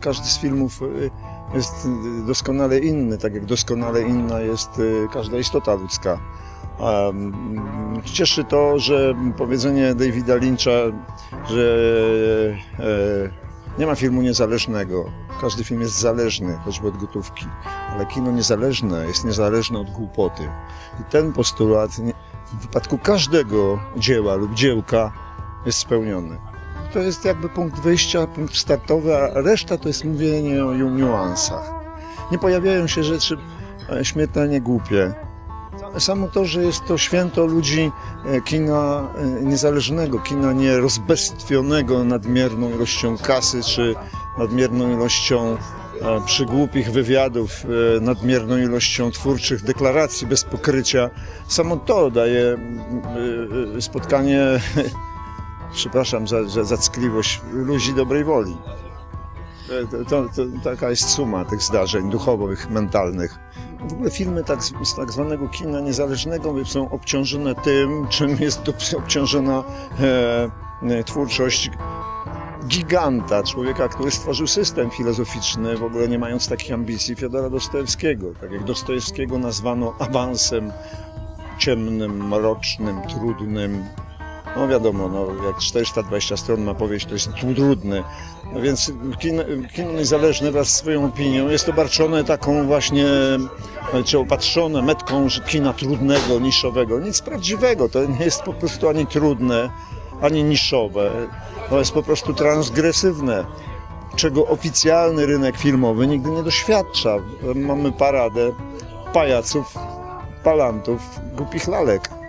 każdy z filmów y, jest y, doskonale inny, tak jak doskonale inna jest y, każda istota ludzka. Cieszy to, że powiedzenie Davida Lyncha, że e, nie ma filmu niezależnego. Każdy film jest zależny, choćby od gotówki, ale kino niezależne jest niezależne od głupoty. I ten postulat w wypadku każdego dzieła lub dziełka jest spełniony. To jest jakby punkt wyjścia, punkt startowy, a reszta to jest mówienie o niuansach. Nie pojawiają się rzeczy e, śmiertelnie głupie. Samo to, że jest to święto ludzi e, kina e, niezależnego, kina nierozbestwionego nadmierną ilością kasy czy nadmierną ilością przygłupich wywiadów, nadmierną ilością twórczych deklaracji bez pokrycia. Samo to daje spotkanie, przepraszam za, za zackliwość, ludzi dobrej woli. To, to, to, taka jest suma tych zdarzeń duchowych, mentalnych. W ogóle filmy tak, z tak zwanego kina niezależnego są obciążone tym, czym jest obciążona e, e, twórczość giganta, człowieka, który stworzył system filozoficzny, w ogóle nie mając takich ambicji, Fiodora Dostojewskiego. Tak jak Dostojewskiego nazwano awansem ciemnym, mrocznym, trudnym. No wiadomo, no, jak 420 stron ma powieść, to jest trudne. No więc kino, kino niezależne wraz z swoją opinią jest obarczone taką właśnie, czy opatrzone metką kina trudnego, niszowego. Nic prawdziwego, to nie jest po prostu ani trudne, ani niszowe. To jest po prostu transgresywne, czego oficjalny rynek filmowy nigdy nie doświadcza. Mamy paradę pajaców, palantów, głupich lalek.